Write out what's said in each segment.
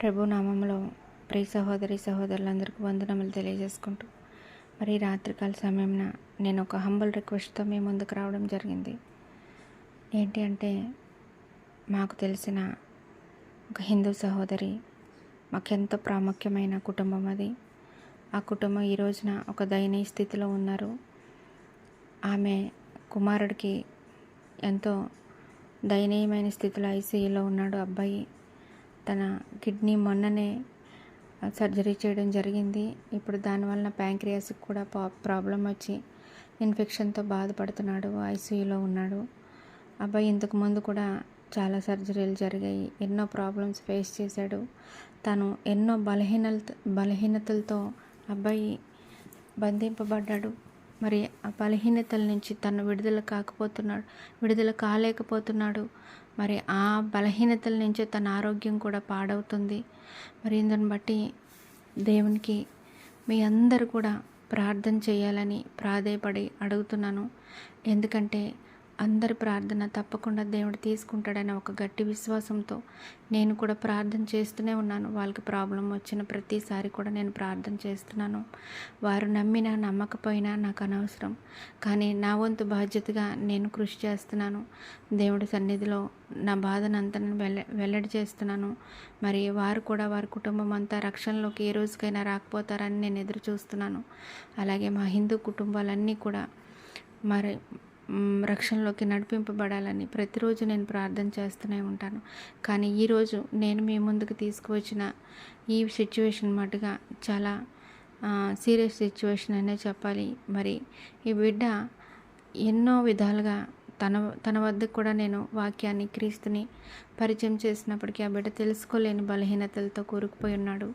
ప్రభు నామంలో ప్రియ సహోదరి సహోదరులందరికీ వందనములు తెలియజేసుకుంటూ మరి రాత్రికాల సమయంన నేను ఒక హంబల్ రిక్వెస్ట్తో మీ ముందుకు రావడం జరిగింది. ఏంటి అంటే మాకు తెలిసిన ఒక హిందూ సహోదరి మాకెంతో ప్రాముఖ్యమైన కుటుంబం అది. ఆ కుటుంబం ఈ రోజున ఒక దయనీయ స్థితిలో ఉన్నారు. ఆమె కుమారుడికి ఎంతో దయనీయమైన స్థితిలో ఐసీయూలో ఉన్నాడు. అబ్బాయి తన కిడ్నీ మొన్ననే సర్జరీ చేయడం జరిగింది. ఇప్పుడు దానివల్ల ప్యాంక్రియాస్కి కూడా ప్రాబ్లం వచ్చి ఇన్ఫెక్షన్తో బాధపడుతున్నాడు ఐసీయూలో ఉన్నాడు. అబ్బాయి ఇంతకు ముందు కూడా చాలా సర్జరీలు జరిగాయి. ఎన్నో ప్రాబ్లమ్స్ ఫేస్ చేశాడు. తను ఎన్నో బలహీనత బలహీనతలతో అబ్బాయి బంధింపబడ్డాడు. మరి ఆ బలహీనతల నుంచి తను విడుదల కాకపోతున్నాడు విడుదల కాలేకపోతున్నాడు. మరి ఆ బలహీనతల నుంచి తన ఆరోగ్యం కూడా పాడవుతుంది. మరి దాన్ని బట్టి దేవునికి మీ అందరూ కూడా ప్రార్థన చేయాలని ప్రాధేయపడి అడుగుతున్నాను. ఎందుకంటే అందరి ప్రార్థన తప్పకుండా దేవుడు తీసుకుంటాడనే ఒక గట్టి విశ్వాసంతో నేను కూడా ప్రార్థన చేస్తూనే ఉన్నాను. వాళ్ళకి ప్రాబ్లం వచ్చిన ప్రతిసారి కూడా నేను ప్రార్థన చేస్తున్నాను. వారు నమ్మినా నమ్మకపోయినా నాకు అనవసరం. కానీ నా వంతు బాధ్యతగా నేను కృషి చేస్తున్నాను. దేవుడి సన్నిధిలో నా బాధనంతా వెల్ల వెల్లడి చేస్తున్నాను. మరి వారు కూడా వారి కుటుంబం అంతా రక్షణలోకి ఏ రోజుకైనా రాకపోతారని నేను ఎదురు చూస్తున్నాను అలాగే మా హిందూ కుటుంబాలన్నీ కూడా మరి రక్షణలోకి నడిపింపబడాలని ప్రతిరోజు నేను ప్రార్థన చేస్తూనే ఉంటాను. కానీ ఈరోజు నేను మీ ముందుకు తీసుకువచ్చిన ఈ సిచ్యువేషన్ మటుగా చాలా సీరియస్ సిచ్యువేషన్ అనే చెప్పాలి. మరి ఈ బిడ్డ ఎన్నో విధాలుగా తన తన వద్దకు కూడా నేను వాక్యాన్ని క్రీస్తుని పరిచయం చేసినప్పటికీ ఆ బిడ్డ తెలుసుకోలేని బలహీనతలతో కూరుకుపోయి ఉన్నాడు.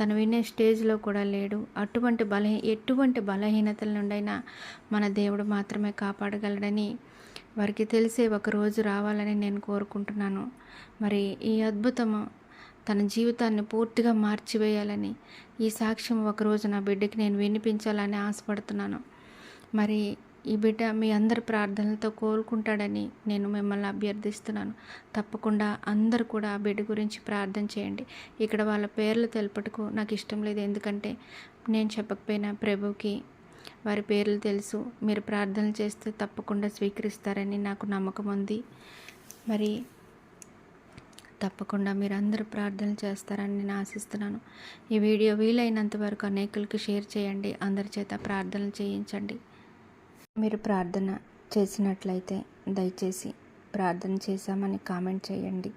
తను వినే స్టేజ్లో కూడా లేడు. అటువంటి బలహీ ఎటువంటి బలహీనతల నుండైనా మన దేవుడు మాత్రమే కాపాడగలడని వారికి తెలిసే ఒక రోజు రావాలని నేను కోరుకుంటున్నాను. మరి ఈ అద్భుతము తన జీవితాన్ని పూర్తిగా మార్చివేయాలని ఈ సాక్ష్యం ఒకరోజు నా బిడ్డకి నేను వినిపించాలని ఆశపడుతున్నాను. మరి ఈ బిడ్డ మీ అందరి ప్రార్థనలతో కోలుకుంటాడని నేను మిమ్మల్ని అభ్యర్థిస్తున్నాను. తప్పకుండా అందరు కూడా ఆ బిడ్డ గురించి ప్రార్థన చేయండి. ఇక్కడ వాళ్ళ పేర్లు తెలుపటకు నాకు ఇష్టం లేదు. ఎందుకంటే నేను చెప్పకపోయినా ప్రభుకి వారి పేర్లు తెలుసు. మీరు ప్రార్థనలు చేస్తే తప్పకుండా స్వీకరిస్తారని నాకు నమ్మకం ఉంది. మరి తప్పకుండా మీరు అందరూ ప్రార్థనలు చేస్తారని నేను ఆశిస్తున్నాను. ఈ వీడియో వీలైనంత వరకు అనేకులకి షేర్ చేయండి. అందరి చేత ప్రార్థనలు చేయించండి. మీరు ప్రార్థన చేసినట్లయితే దయచేసి ప్రార్థన చేశామని కామెంట్ చేయండి.